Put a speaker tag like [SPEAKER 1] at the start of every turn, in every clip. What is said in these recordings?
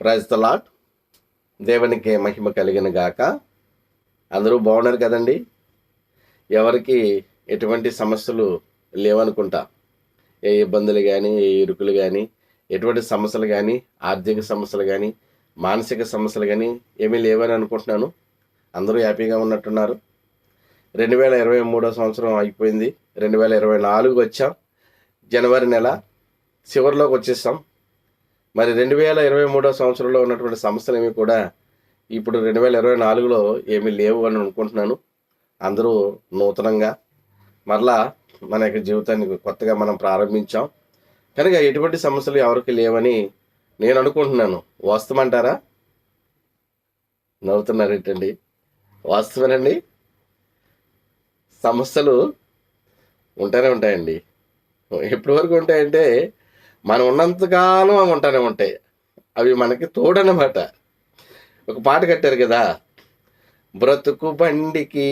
[SPEAKER 1] Praise the lot దేవునికి మహిమ కలిగిన గాక. అందరూ బాగున్నారు కదండి? ఎవరికి ఎటువంటి సమస్యలు లేవనుకుంటా. ఏ ఇబ్బందులు కానీ ఏ ఇరుకులు కానీ ఎటువంటి సమస్యలు కానీ ఆర్థిక సమస్యలు కానీ మానసిక సమస్యలు కానీ ఏమీ లేవని అనుకుంటున్నాను. అందరూ హ్యాపీగా ఉన్నట్టున్నారు. రెండు వేల ఇరవై మూడో సంవత్సరం అయిపోయింది. రెండు వేల ఇరవై నాలుగు వచ్చాం. జనవరి నెల చివరిలోకి వచ్చేసాం. మరి రెండు వేల ఇరవై మూడో సంవత్సరంలో ఉన్నటువంటి సమస్యలు ఏమి కూడా ఇప్పుడు రెండు వేల ఇరవై నాలుగులో ఏమీ లేవు అని అనుకుంటున్నాను. అందరూ నూతనంగా మరలా మన యొక్క జీవితాన్ని కొత్తగా మనం ప్రారంభించాం. కనుక ఎటువంటి సమస్యలు ఎవరికి లేవని నేను అనుకుంటున్నాను. వాస్తవమంటారా? నవ్వుతున్నారేంటండి? వాస్తవేనండి? సమస్యలు ఉంటానే ఉంటాయండి. ఎప్పటి వరకు ఉంటాయంటే మనం ఉన్నంతకాలం అవి ఉంటానే ఉంటాయి. అవి మనకి తోడనమాట. ఒక పాట కట్టారు కదా బ్రతుకు బండికి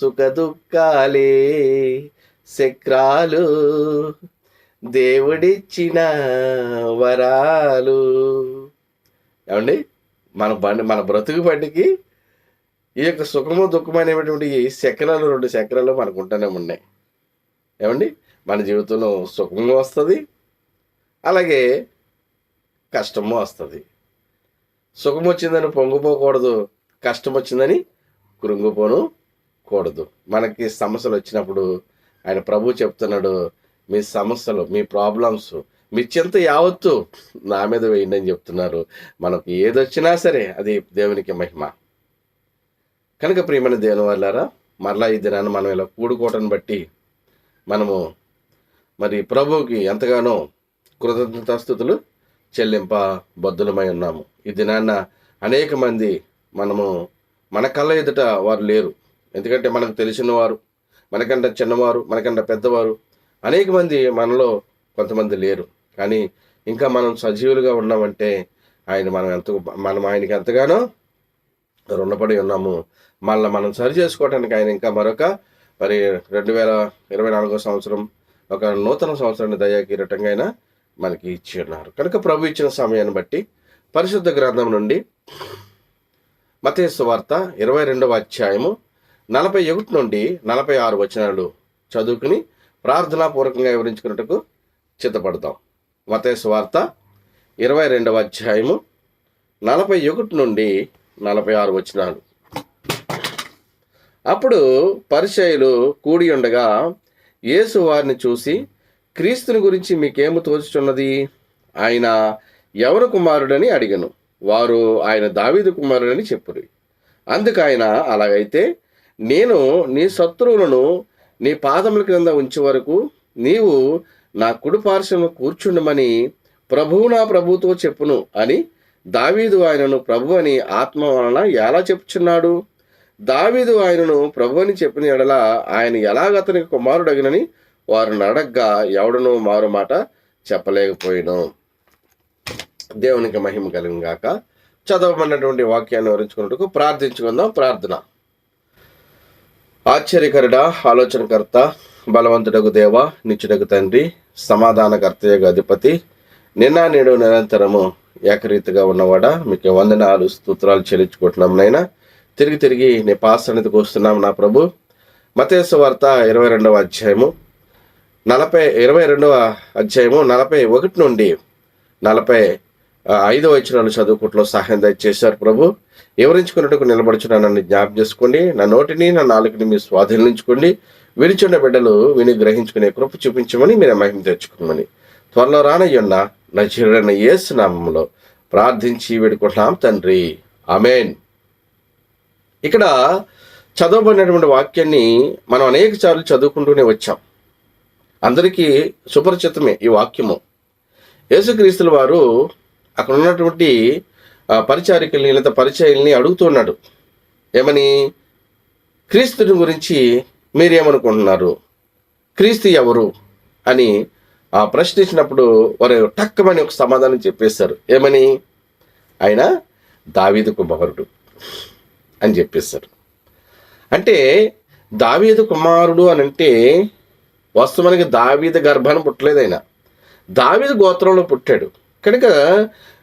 [SPEAKER 1] సుఖ దుఃఖాలే శక్రాలు దేవుడిచ్చిన వరాలు. ఏమండి? మన బండి మన బ్రతుకు బండికి ఈ యొక్క సుఖము దుఃఖము అనేటువంటి ఈ చక్రాలు రెండు చక్రాలు మనకు ఉంటూనే ఉన్నాయి. ఏమండి? మన జీవితంలో సుఖము వస్తుంది అలాగే కష్టము వస్తుంది. సుఖం వచ్చిందని పొంగిపోకూడదు కష్టం వచ్చిందని కృంగిపోను కూడదు. మనకి సమస్యలు వచ్చినప్పుడు ఆయన ప్రభు చెప్తున్నాడు మీ సమస్యలు మీ ప్రాబ్లమ్స్ మీ చింత యావత్తు నా మీద వేయండి అని చెప్తున్నారు. మనకు ఏదొచ్చినా సరే అది దేవునికి మహిమ. కనుక ప్రియమైన దేవుని వాళ్ళారా మరలా ఈ దినాన్ని మనం ఇలా కూడుకోవటం బట్టి మనము మరి ప్రభువుకి ఎంతగానో కృతజ్ఞతాస్థుతులు చెల్లింప బద్దులమై ఉన్నాము. ఈ దినాన్న అనేక మంది మనము మన కళ్ళ ఎదుట వారు లేరు. ఎందుకంటే మనకు తెలిసిన వారు మనకంటే చిన్నవారు మనకంటే పెద్దవారు అనేక మంది మనలో కొంతమంది లేరు. కానీ ఇంకా మనం సజీవులుగా ఉన్నామంటే ఆయన మనం ఎంత మనం ఆయనకి ఎంతగానో రుణపడి ఉన్నాము. మళ్ళీ మనం సరి చేసుకోవడానికి ఆయన ఇంకా మరొక మరి రెండు వేల ఇరవై నాలుగో సంవత్సరం ఒక నూతన సంవత్సరాన్ని దయాకిరటంగా ఆయన మనకి ఇచ్చి ఉన్నారు. కనుక ప్రభు ఇచ్చిన సమయాన్ని బట్టి పరిశుద్ధ గ్రంథం నుండి మతేసు వార్త ఇరవై రెండవ అధ్యాయము నలభై ఒకటి నుండి నలభై ఆరు వచనాలు చదువుకుని ప్రార్థనాపూర్వకంగా వివరించుకున్నట్టుకు చిత్తపడతాం మతేసు వార్త ఇరవై రెండవ అధ్యాయము నలభై ఒకటి నుండి నలభై ఆరు వచనాలు. అప్పుడు పరిచయులు కూడి ఉండగా యేసు వారిని చూసి క్రీస్తుని గురించి మీకేమి తోచుచున్నది? ఆయన ఎవరు కుమారుడని అడిగను. వారు ఆయన దావీదు కుమారుడని చెప్పురు. అందుకు ఆయన అలాగైతే నేను నీ శత్రువులను నీ పాదముల క్రింద ఉంచే వరకు నీవు నా కుడిపార్శ్వను కూర్చుండమని ప్రభువు నా ప్రభుతో చెప్పును అని దావీదు ఆయనను ప్రభు అని ఆత్మ వలన ఎలా చెప్పుచున్నాడు? దావీదు ఆయనను ప్రభు అని చెప్పిన ఎడల ఆయన ఎలాగతనికి కుమారుడగినని వారు అడగ్గా ఎవడనో మారు మాట చెప్పలేకపోయాను. దేవునికి మహిమ కలిగాక చదవమన్నటువంటి వాక్యాన్ని వివరించుకున్నట్టుకు ప్రార్థించుకుందాం. ప్రార్థన. ఆశ్చర్యకరుడ ఆలోచనకర్త బలవంతుడకు దేవ నిచ్చుడకు తండ్రి సమాధానకర్తయ్యకు అధిపతి నిన్న నేడు నిరంతరము ఏకరీతిగా ఉన్నవాడా? మీకు వందనాలు స్తోత్రాలు చెల్లించుకుంటున్నాం నైనా తిరిగి తిరిగి నీ పాసన్నిధికి వస్తున్నాం నా ప్రభు. మతేస వార్త ఇరవై రెండవ అధ్యాయము. నలభై ఇరవై రెండవ అధ్యాయము నలభై ఒకటి నుండి నలభై ఆ, ఐదవ వచనాలు చదువుకుంటలో సహాయం దయచేశారు ప్రభు. వివరించుకున్నట్టుకు నిలబడుచున్నానని జ్ఞాపం చేసుకోండి. నా నోటిని నా నాలుగుని మీరు స్వాధీనించుకోండి. వినిచున్న బిడ్డలు విని గ్రహించుకునే కృప చూపించమని మీరు మహిమ తెచ్చుకోమని త్వరలో రానయ్యున్న నా చిరుడైన యేసు నామంలో ప్రార్థించి వేడుకుంటున్నాం తండ్రి. అమేన్ ఇక్కడ చదవబడినటువంటి వాక్యాన్ని మనం అనేక సార్లు చదువుకుంటూనే వచ్చాం. అందరికీ సుపరిచితమే ఈ వాక్యము. యేసుక్రీస్తుల వారు అక్కడ ఉన్నటువంటి పరిచారికల్ని లేదా పరిచయాల్ని అడుగుతున్నాడు ఏమని? క్రీస్తుని గురించి మీరేమనుకుంటున్నారు? క్రీస్తు ఎవరు? అని ఆ ప్రశ్నించినప్పుడు వారు టక్కమని ఒక సమాధానం చెప్పేశారు ఏమని? ఆయన దావీదు కుమారుడు అని చెప్పేశారు అంటే దావీదు కుమారుడు అని అంటే వాస్తవానికి దావీదు గర్భాన్ని పుట్టలేదు ఆయన. దావీదు గోత్రంలో పుట్టాడు. కనుక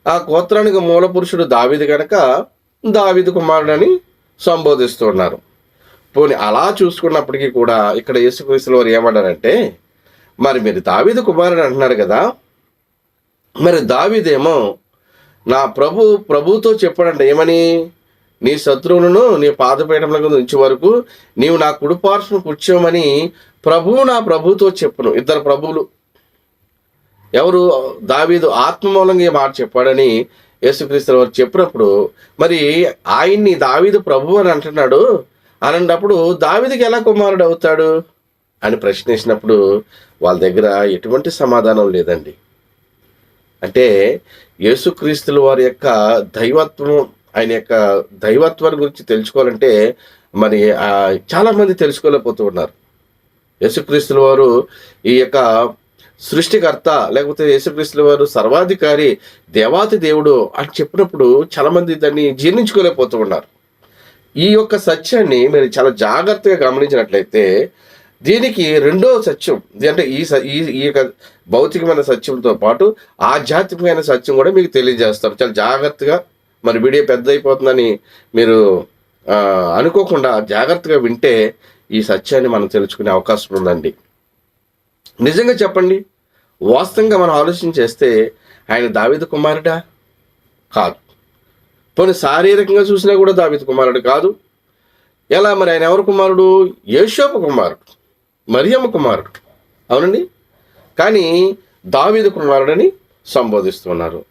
[SPEAKER 1] ఆ గోత్రానికి మూల పురుషుడు దావీదు కనుక దావీదు కుమారుడు అని సంబోధిస్తూ ఉన్నారు. పోనీ అలా చూసుకున్నప్పటికీ కూడా ఇక్కడ యేసుక్రీస్తుల వారు ఏమన్నారంటే మరి మీరు దావీదు కుమారుడు అంటున్నారు కదా మరి దావీదేమో నా ప్రభు ప్రభుతో చెప్పాడంట ఏమని? నీ శత్రువులను నీ పాదపీఠంలో ఉంచే వరకు నీవు నా కుడిపార్శ్వను కూర్చోమని ప్రభువు నా ప్రభుతో చెప్పును. ఇద్దరు ప్రభువులు. ఎవరు? దావీదు ఆత్మమూలంగా ఈ మాట చెప్పాడని యేసుక్రీస్తు వారు చెప్పినప్పుడు మరి ఆయన్ని దావీదు ప్రభు అని అంటున్నాడు. అన్నప్పుడు దావీదుకి ఎలా కుమారుడు అవుతాడు? అని ప్రశ్నించినప్పుడు వాళ్ళ దగ్గర ఎటువంటి సమాధానం లేదండి. అంటే యేసుక్రీస్తుల వారి యొక్క దైవత్వం ఆయన యొక్క దైవత్వాన్ని గురించి తెలుసుకోవాలంటే మరి చాలామంది తెలుసుకోలేకపోతూ ఉన్నారు. యేసుక్రీస్తుల వారు ఈ యొక్క సృష్టికర్త లేకపోతే యేసుక్రీస్తుల వారు సర్వాధికారి దేవాతి దేవుడు అని చెప్పినప్పుడు చాలామంది దాన్ని జీర్ణించుకోలేకపోతూ ఉన్నారు. ఈ యొక్క సత్యాన్ని మీరు చాలా జాగ్రత్తగా గమనించినట్లయితే దీనికి రెండో సత్యం ఇది అంటే ఈ స- ఈ ఈ యొక్క భౌతికమైన సత్యంతో పాటు ఆధ్యాత్మికమైన సత్యం కూడా మీకు తెలియజేస్తారు. చాలా జాగ్రత్తగా మరి వీడియో పెద్ద అయిపోతుందని మీరు అనుకోకుండా జాగ్రత్తగా వింటే ఈ సత్యాన్ని మనం తెలుసుకునే అవకాశం ఉందండి. నిజంగా చెప్పండి వాస్తవంగా మనం ఆలోచన చేస్తే ఆయన దావిద కుమారుడా? కాదు. పోనీ శారీరకంగా చూసినా కూడా దావిద కుమారుడు కాదు. ఎలా మరి ఆయన ఎవరు కుమారుడు? యేషోపు కుమారుడు. మరియమ్మ కుమారుడు. అవునండి? కానీ దావీదు కుమారుడని సంబోధిస్తున్నారు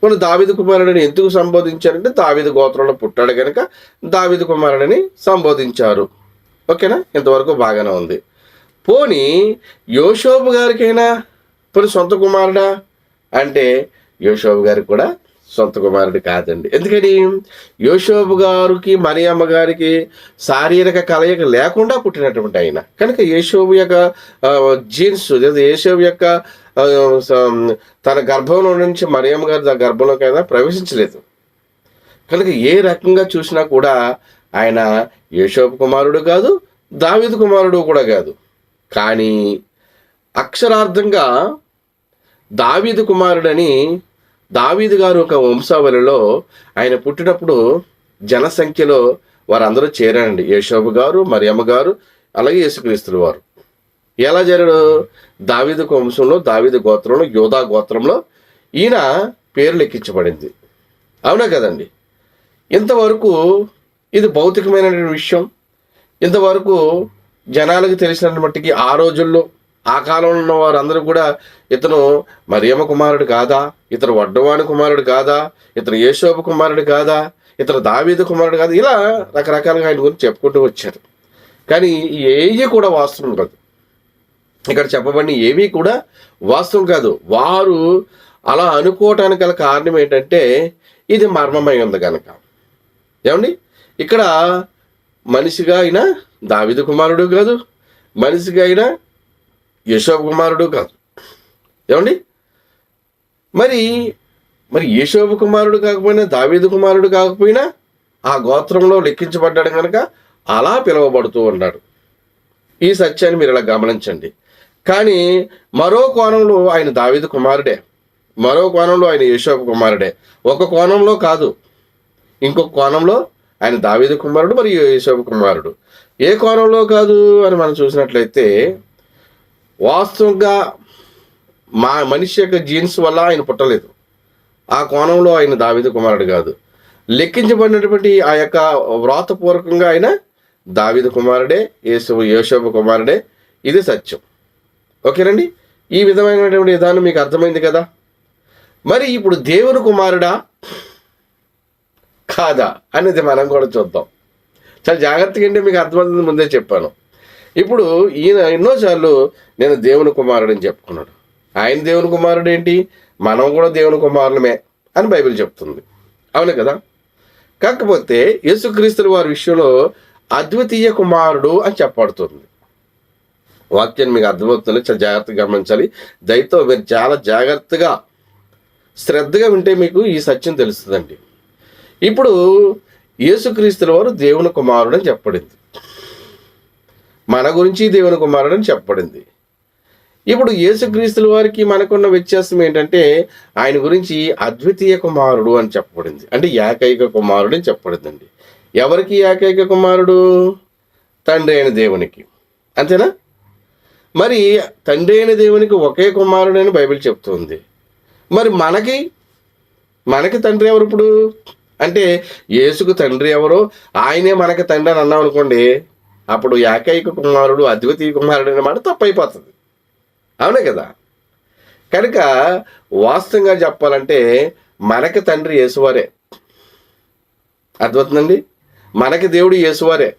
[SPEAKER 1] కొన్ని దావిద కుమారుడిని ఎందుకు సంబోధించారంటే దావిద గోత్రంలో పుట్టాడు కనుక దావిద కుమారుడిని సంబోధించారు. ఓకేనా? ఇంతవరకు బాగానే ఉంది. పోని యోషోబు గారికైనా పోనీ సొంత కుమారుడా? అంటే యోషోబు గారికి కూడా సొంత కుమారుడు కాదండి. ఎందుకని? యోషోబు గారికి మరియమ్మ గారికి శారీరక కలయిక లేకుండా పుట్టినటువంటి ఆయన. కనుక యేషోబు యొక్క జీన్స్ లేదా యేషోబు యొక్క తన గర్భంలో నుంచి మరియమ్మ గారి తన గర్భంలోకి అయినా ప్రవేశించలేదు. కనుక ఏ రకంగా చూసినా కూడా ఆయన యేషోబు కుమారుడు కాదు దావీదు కుమారుడు కూడా కాదు. కానీ అక్షరార్థంగా దావీదు కుమారుడని దావీదు గారు ఒక వంశావళిలో ఆయన పుట్టినప్పుడు జనసంఖ్యలో వారందరూ చేరారండి. యేషోబు గారు మరియమ్మ గారు అలాగే యేసుక్రీస్తులు వారు. ఎలా జరిగాడు దావీదు వంశంలో దావీదు గోత్రంలో యోధా గోత్రంలో ఈయన పేరు లెక్కించబడింది అవునా కదండి? ఇంతవరకు ఇది భౌతికమైన విషయం. ఇంతవరకు జనాలకు తెలిసినటువంటి మట్టికి ఆ రోజుల్లో ఆ కాలంలో ఉన్న వారందరూ కూడా ఇతను మరియమ్మ కుమారుడు కాదా? ఇతను వడ్డవాని కుమారుడు కాదా? ఇతను యేషోబు కుమారుడు కాదా? ఇతను దావీదు కుమారుడు కాదా? ఇలా రకరకాలుగా ఆయన గురించి చెప్పుకుంటూ వచ్చారు. కానీ ఏవి కూడా వాస్తవం కాదు. ఇక్కడ చెప్పబడిన ఏవి కూడా వాస్తవం కాదు. వారు అలా అనుకోవటానికి గల కారణం ఏంటంటే ఇది మర్మమై ఉంది కనుక ఏమండి? ఇక్కడ మనిషిగా అయినా దావిదు కుమారుడు కాదు. మనిషిగా అయినా యశోబ్ కుమారుడు కాదు. ఏమండి? మరి మరి యశోబు కుమారుడు కాకపోయినా దావీదు కుమారుడు కాకపోయినా ఆ గోత్రంలో లెక్కించబడ్డాడు కనుక అలా పిలువబడుతూ ఉన్నాడు. ఈ సత్యాన్ని మీరు ఇలా గమనించండి. కానీ మరో కోణంలో ఆయన దావీదు కుమారుడే. మరో కోణంలో ఆయన యేషోబు కుమారుడే. ఒక కోణంలో కాదు. ఇంకొక కోణంలో ఆయన దావీదు కుమారుడు మరియు యేషోబు కుమారుడు. ఏ కోణంలో కాదు అని మనం చూసినట్లయితే వాస్తవంగా మా మనిషి యొక్క జీన్స్ వల్ల ఆయన పుట్టలేదు. ఆ కోణంలో ఆయన దావిద కుమారుడు కాదు. లెక్కించబడినటువంటి ఆ యొక్క వ్రాతపూర్వకంగా ఆయన దావిద కుమారుడే యేసు యేషోబు కుమారుడే. ఇది సత్యం. ఓకేనండి? ఈ విధమైనటువంటి విధానం మీకు అర్థమైంది కదా? మరి ఇప్పుడు దేవుని కుమారుడా? కాదా? అనేది మనం కూడా చూద్దాం. చాలా జాగ్రత్తగా అంటే మీకు అర్థమవుతుంది ముందే చెప్పాను. ఇప్పుడు ఈయన ఎన్నోసార్లు నేను దేవుని కుమారుడని చెప్పుకున్నాడు. ఆయన దేవుని కుమారుడు ఏంటి? మనం కూడా దేవుని కుమారులమే అని బైబిల్ చెప్తుంది. అవును కదా? కాకపోతే యేసుక్రీస్తుల వారి విషయంలో అద్వితీయ కుమారుడు అని చెప్పబడుతుంది. వాక్యాన్ని మీకు అర్థమవుతుంది చాలా జాగ్రత్తగా గమనించాలి. దయతో మీరు చాలా జాగ్రత్తగా శ్రద్ధగా వింటే మీకు ఈ సత్యం తెలుస్తుందండి. ఇప్పుడు యేసుక్రీస్తుల వారు దేవుని కుమారుడు అని చెప్పబడింది. మన గురించి దేవుని కుమారుడు అని చెప్పబడింది. ఇప్పుడు యేసుక్రీస్తుల వారికి మనకున్న వ్యత్యాసం ఏంటంటే ఆయన గురించి అద్వితీయ కుమారుడు అని చెప్పబడింది. అంటే ఏకైక కుమారుడు అని చెప్పబడిందండి. ఎవరికి ఏకైక కుమారుడు? తండ్రి అయిన దేవునికి. అంతేనా? మరి తండ్రి అయిన దేవునికి ఒకే కుమారుడు అని బైబిల్ చెప్తుంది. మరి మనకి మనకి తండ్రి ఎవరు ఇప్పుడు? అంటే యేసుకు తండ్రి ఎవరో? ఆయనే మనకి తండ్రి అని అన్నాం అనుకోండి అప్పుడు ఏకైక కుమారుడు అద్వితీయ కుమారుడు అనే మాట తప్పైపోతుంది. అవునే కదా? కనుక వాస్తవంగా చెప్పాలంటే మనకి తండ్రి యేసువారే అర్థమవుతుందండి? మనకి దేవుడు యేసువారే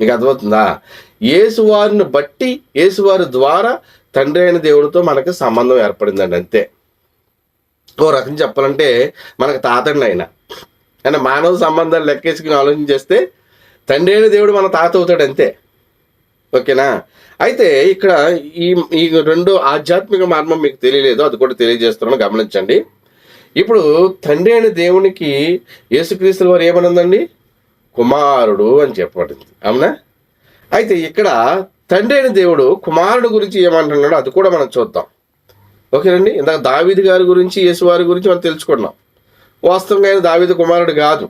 [SPEAKER 1] మీకు అర్థమవుతుందా? యేసువారిని బట్టి యేసువారి ద్వారా తండ్రి అయిన దేవుడితో మనకి సంబంధం ఏర్పడిందండి అంతే. ఓ రకం చెప్పాలంటే మనకు తాతండి ఆయన అంటే మానవ సంబంధాలు లెక్కేసుకుని ఆలోచన చేస్తే తండ్రి అయిన దేవుడు మన తాత అవుతాడు అంతే. ఓకేనా? అయితే ఇక్కడ ఈ ఈ రెండు ఆధ్యాత్మిక మార్గం మీకు తెలియలేదు అది కూడా తెలియజేస్తున్నాను గమనించండి. ఇప్పుడు తండ్రి అయిన దేవునికి యేసుక్రీస్తుల వారు ఏమనుందండి? కుమారుడు అని చెప్పబడింది. అవునా? అయితే ఇక్కడ తండ్రి అయిన దేవుడు కుమారుడు గురించి ఏమంటున్నాడో అది కూడా మనం చూద్దాం. ఓకేనండి? ఇందాక దావీదు గారి గురించి యేసు వారి గురించి మనం తెలుసుకున్నాం. వాస్తవంగా ఆయన దావీదు కుమారుడు కాదు.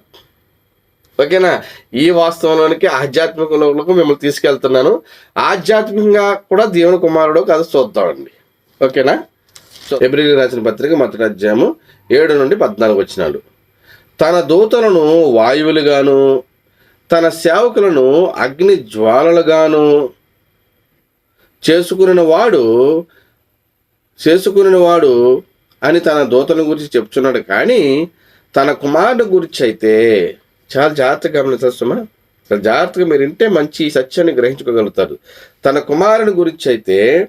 [SPEAKER 1] ఓకేనా? ఈ వాస్తవంలోనికి ఆధ్యాత్మికలకు మిమ్మల్ని తీసుకెళ్తున్నాను. ఆధ్యాత్మికంగా కూడా దేవుని కుమారుడు కథ చూద్దామండి ఓకేనా? సో ఎబ్రిల్ రాసిన పత్రిక మొదటి అధ్యాయము ఏడు నుండి పద్నాలుగు వచ్చినాడు తన దూతలను వాయువులుగాను తన సేవకులను అగ్ని జ్వాలలుగాను చేసుకుని వాడు చేసుకుని వాడు అని తన దూతల గురించి చెప్తున్నాడు. కానీ తన కుమారుడు గురించి అయితే చాలా జాగ్రత్తగా గమనిస్తారు చాలా జాగ్రత్తగా మీరు వింటే మంచి సత్యాన్ని గ్రహించుకోగలుగుతారు. తన కుమారుని గురించి అయితే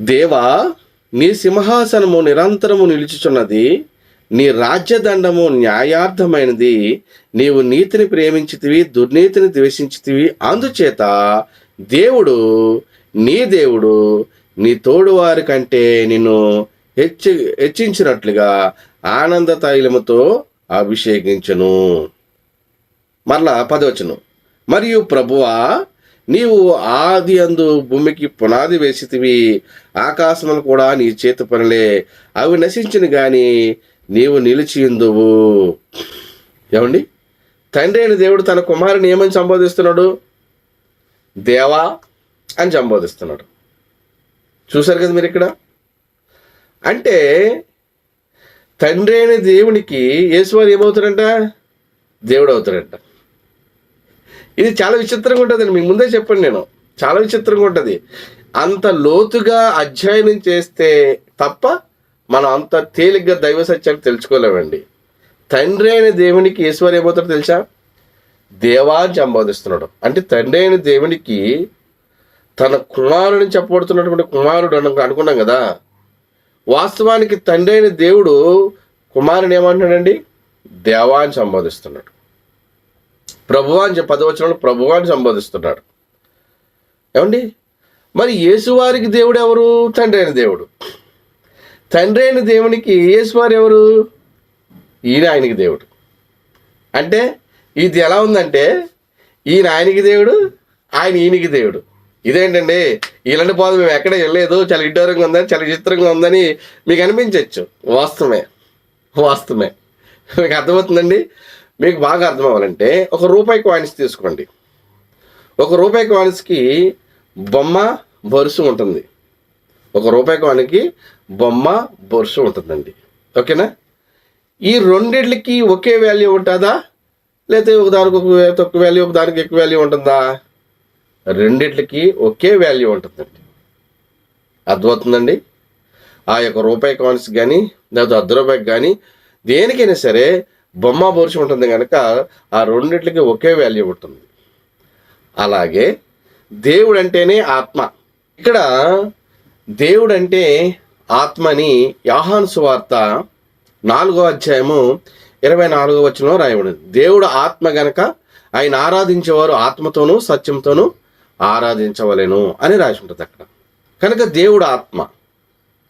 [SPEAKER 1] దేవా నీ సింహాసనము నిరంతరము నిలుచుచున్నది నీ రాజ్యదండము న్యాయార్థమైనది నీవు నీతిని ప్రేమించితివి దుర్నీతిని ద్వేషించితివి అందుచేత దేవుడు నీ దేవుడు నీ తోడువారి కంటే నిన్ను హెచ్చి హెచ్చించినట్లుగా ఆనంద తైలముతో అభిషేకించను. మరలా పదవచనం. మరియు ప్రభువా నీవు ఆది అందు భూమికి పునాది వేసితివి. ఆకాశములు కూడా నీ చేతి పనులే. అవి నశించిన గాని నీవు నిలిచియుందువు ఏమండి? తండ్రి అయిన దేవుడు తన కుమారుని ఏమని సంబోధిస్తున్నాడు? దేవా అని సంబోధిస్తున్నాడు. చూశారు కదా మీరు ఇక్కడ అంటే తండ్రి అయిన దేవునికి యేసువారు ఏమవుతారంట? దేవుడు అవుతారంట ఇది చాలా విచిత్రంగా ఉంటుందండి మీకు ముందే చెప్పండి నేను. చాలా విచిత్రంగా ఉంటుంది. అంత లోతుగా అధ్యయనం చేస్తే తప్ప మనం అంత తేలిగ్గా దైవ సత్యాన్ని తెలుసుకోలేమండి. తండ్రి అయిన దేవునికి ఈశ్వరు ఏమవుతాడో తెలుసా? దేవాన్ని సంబోధిస్తున్నాడు అంటే తండ్రి అయిన దేవునికి తన కుమారుడిని చెప్పబడుతున్నటువంటి కుమారుడు అనుకున్నాం కదా? వాస్తవానికి తండ్రి అయిన దేవుడు కుమారుని ఏమంటున్నాడండి? దేవా అని సంబోధిస్తున్నాడు. ప్రభువా అని పదవచనంలో ప్రభువా అని సంబోధిస్తున్నాడు. ఏమండి? మరి యేసువారికి దేవుడు ఎవరు? తండ్రి అయిన దేవుడు. తండ్రి అయిన దేవునికి యేసువారు ఎవరు? ఈయన ఆయనకి దేవుడు. అంటే ఇది ఎలా ఉందంటే ఈయన ఆయనకి దేవుడు ఆయన ఈయనకి దేవుడు. ఇదేంటండి? ఇలాంటి పాదు మేము ఎక్కడ వెళ్ళలేదు. చాలా ఇడ్డూరంగా ఉందని చాలా విచిత్రంగా ఉందని మీకు అనిపించవచ్చు వాస్తవమే. వాస్తవమే. మీకు అర్థమవుతుందండి? మీకు బాగా అర్థం అవ్వాలంటే ఒక రూపాయి కాయిన్స్ తీసుకోండి. ఒక రూపాయి కాయిన్స్కి బొమ్మ బొరుసు ఉంటుంది. ఒక రూపాయి కాయిన్కి బొమ్మ బొరుసు ఉంటుందండి. ఓకేనా? ఈ రెండిట్లకి ఒకే వాల్యూ ఉంటుందా? లేకపోతే ఒక దానికి ఒక తక్కువ వాల్యూ ఒక దానికి ఎక్కువ వాల్యూ ఉంటుందా? రెండిట్లకి ఒకే వాల్యూ ఉంటుందండి. అర్థమవుతుందండి? ఆ యొక్క రూపాయి కాయిన్స్ కానీ లేదా అర్ధ రూపాయికి కానీ దేనికైనా సరే బొమ్మ బొరుసు ఉంటుంది కనుక ఆ రెండిట్లకి ఒకే వాల్యూ ఉంటుంది. అలాగే దేవుడు అంటేనే ఆత్మ. ఇక్కడ దేవుడు అంటే ఆత్మని యాహాను సువార్త నాలుగో అధ్యాయము ఇరవై నాలుగో వచనంలో రాయబడింది. దేవుడు ఆత్మ గనక ఆయన ఆరాధించేవారు ఆత్మతోనూ సత్యంతోనూ ఆరాధించవలెను అని రాసి ఉంటుంది అక్కడ. కనుక దేవుడు ఆత్మ.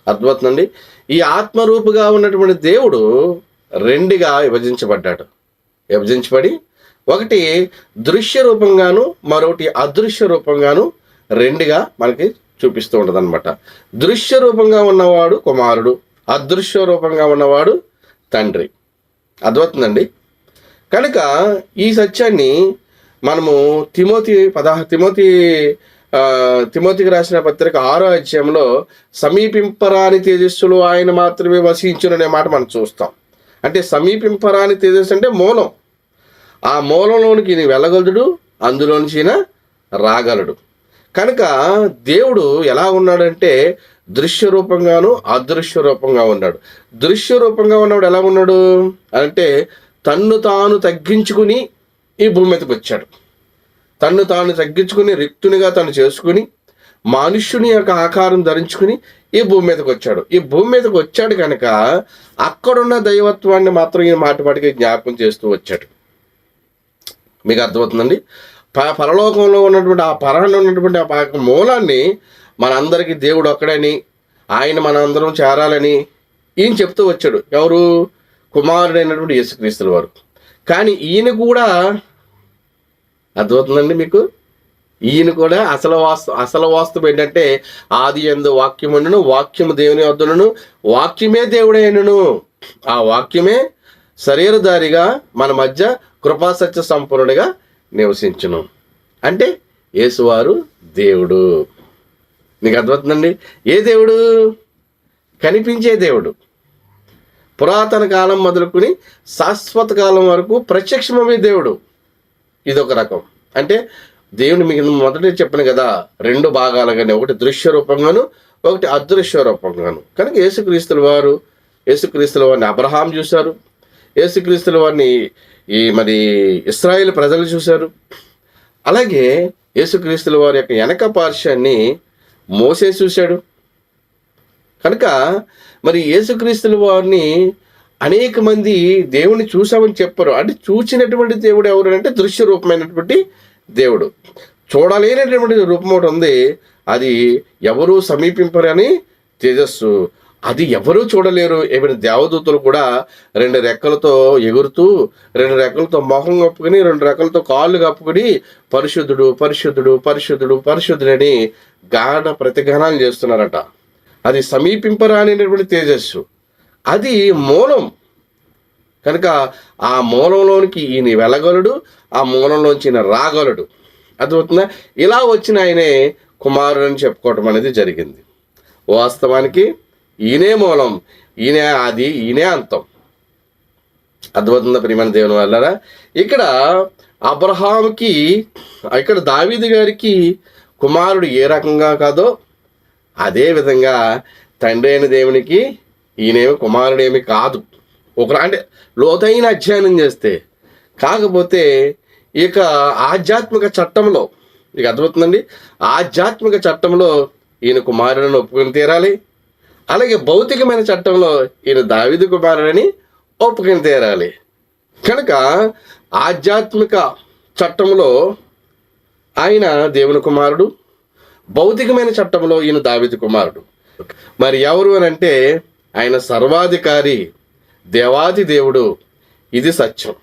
[SPEAKER 1] అర్థమవుతుందండి ఈ ఆత్మరూపుగా ఉన్నటువంటి దేవుడు రెండుగా విభజించబడ్డాడు. విభజించబడి ఒకటి దృశ్య రూపంగాను మరొకటి అదృశ్య రూపంగాను రెండుగా మనకి చూపిస్తూ ఉంటుంది అనమాట దృశ్య రూపంగా ఉన్నవాడు కుమారుడు అదృశ్య రూపంగా ఉన్నవాడు తండ్రి. అర్థమవుతుందండి కనుక ఈ సత్యాన్ని మనము తిమోతి పదహ తిమోతి తిమోతికి రాసిన పత్రిక ఆరో అధ్యాయంలో సమీపింపరాని తేజస్సులు ఆయన మాత్రమే వసించును అనే మాట మనం చూస్తాం. అంటే సమీపింపరాని తేజస్సు అంటే మూలం. ఆ మూలంలోనికి ఈయన వెళ్ళగలడు అందులోంచి ఈయన రాగలడు. కనుక దేవుడు ఎలా ఉన్నాడంటే దృశ్య రూపంగాను అదృశ్య రూపంగా ఉన్నాడు. దృశ్య రూపంగా ఉన్నవాడు ఎలా ఉన్నాడు? అంటే తన్ను తాను తగ్గించుకుని ఈ భూమి మీదకి వచ్చాడు. తన్ను తాను తగ్గించుకుని రిక్తునిగా తను చేసుకుని మనుష్యుని యొక్క ఆకారం ధరించుకుని ఈ భూమి మీదకి వచ్చాడు. ఈ భూమి మీదకి వచ్చాడు కనుక అక్కడున్న దైవత్వాన్ని మాత్రం ఈ మాటిమాటికి జ్ఞాపకం చేస్తూ వచ్చాడు. మీకు అర్థమవుతుందండి? ప పరలోకంలో ఉన్నటువంటి ఆ పరాన్ని ఉన్నటువంటి ఆ ప- మూలాన్ని మనందరికీ దేవుడు ఒక్కడని ఆయన మనందరం చేరాలని ఈయన చెప్తూ వచ్చాడు. ఎవరు? కుమారుడైనటువంటి యేసుక్రీస్తుల వారు. కానీ ఈయన కూడా అర్థమవుతుందండి మీకు? ఈయన కూడా అసలు వాస్తు అసలు వాస్తవం ఏంటంటే ఆది ఎందు వాక్యముండును వాక్యము దేవుని వద్దనును వాక్యమే దేవుడైనను ఆ వాక్యమే శరీరధారిగా మన మధ్య కృపాసత్య సంపూర్ణుడిగా నివసించును. అంటే యేసువారు దేవుడు. నీకు అర్థమవుతుందండి? ఏ దేవుడు? కనిపించే దేవుడు. పురాతన కాలం మొదలుకొని శాశ్వత కాలం వరకు ప్రత్యక్షమమే దేవుడు. ఇదొక రకం. అంటే దేవుని మీకు మొదట చెప్పాను కదా రెండు భాగాలుగానే ఒకటి దృశ్య రూపంగాను ఒకటి అదృశ్య రూపంగాను. కనుక యేసుక్రీస్తుల వారు యేసుక్రీస్తుల వారిని అబ్రహాం చూశారు. యేసుక్రీస్తుల వారిని ఈ మరి ఇస్రాయేల్ ప్రజలు చూశారు. అలాగే యేసుక్రీస్తుల వారి యొక్క వెనక పార్శ్వాన్ని మోసే చూశాడు. కనుక మరి యేసుక్రీస్తుల వారిని అనేక మంది దేవుని చూసామని చెప్పరు. అంటే చూసినటువంటి దేవుడు ఎవరు అంటే దృశ్య రూపమైనటువంటి దేవుడు. చూడలేనటువంటి రూపం ఒకటి ఉంది. అది ఎవరు సమీపింపరని తేజస్సు. అది ఎవరూ చూడలేరు. ఏమైనా దేవదూతలు కూడా రెండు రెక్కలతో ఎగురుతూ రెండు రెక్కలతో మొహం కప్పుకొని రెండు రెక్కలతో కాళ్ళు కప్పుకొని పరిశుద్ధుడు పరిశుద్ధుడు పరిశుద్ధుడు పరిశుద్ధుడని గాఢ ప్రతిఘనాలు చేస్తున్నారట. అది సమీపింపరానినటువంటి తేజస్సు. అది మూలం. కనుక ఆ మూలంలోనికి ఈయన వెళ్ళగలడు ఆ మూలంలోంచి ఈయన రాగలడు. అర్థమవుతుందా? ఇలా వచ్చిన ఆయనే కుమారుడు అని చెప్పుకోవటం అనేది జరిగింది. వాస్తవానికి ఈయనే మూలం ఈయనే ఆది ఈయనే అంతం. అర్థమవుతుందా ప్రియమైన దేవుని వల్లరా ఇక్కడ అబ్రహాంకి ఇక్కడ దావీది గారికి కుమారుడు ఏ రకంగా కాదో అదే విధంగా తండ్రి అయిన దేవునికి ఈయనేమి కుమారుడేమి కాదు. ఒక అంటే లోతైన అధ్యయనం చేస్తే కాకపోతే ఇక ఆధ్యాత్మిక చట్టంలో ఇక అర్థమవుతుందండి? ఆధ్యాత్మిక చట్టంలో ఈయన కుమారుడిని ఒప్పుకొని తీరాలి. అలాగే భౌతికమైన చట్టంలో ఈయన దావిదు కుమారుడని ఒప్పుకొని తీరాలి. కనుక ఆధ్యాత్మిక చట్టంలో ఆయన దేవుని కుమారుడు భౌతికమైన చట్టంలో ఈయన దావిది కుమారుడు. మరి ఎవరు అని అంటే ఆయన సర్వాధికారి దేవాది దేవుడు. ఇది సత్యం.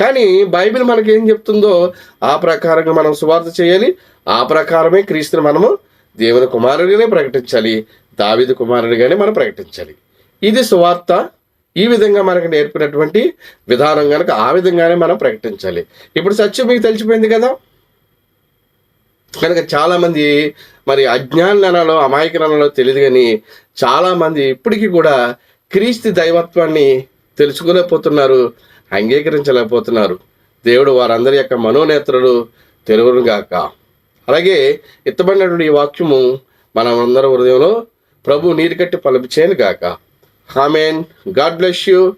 [SPEAKER 1] కానీ బైబిల్ మనకేం చెప్తుందో ఆ ప్రకారంగా మనం సువార్త చేయాలి ఆ ప్రకారమే క్రీస్తుని మనము దేవుని కుమారుడిగానే ప్రకటించాలి దావిది కుమారుడిగానే మనం ప్రకటించాలి. ఇది సువార్త. ఈ విధంగా మనకు నేర్పినటువంటి విధానం కనుక ఆ విధంగానే మనం ప్రకటించాలి. ఇప్పుడు సత్యం మీకు తెలిసిపోయింది కదా? కనుక చాలామంది మరి అజ్ఞానాలలో అమాయకనాలలో తెలియదు కానీ చాలామంది ఇప్పటికీ కూడా క్రీస్తు దైవత్వాన్ని తెలుసుకోలేకపోతున్నారు అంగీకరించలేకపోతున్నారు. దేవుడు వారందరి యొక్క మనోనేత్రులు తెలుగును గాక. అలాగే ఇత్తబడినటువంటి ఈ వాక్యము మనమందరం హృదయంలో ప్రభు నీరు కట్టి పలుపు చేయను గాక. Amen God bless you.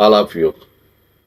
[SPEAKER 1] All of you.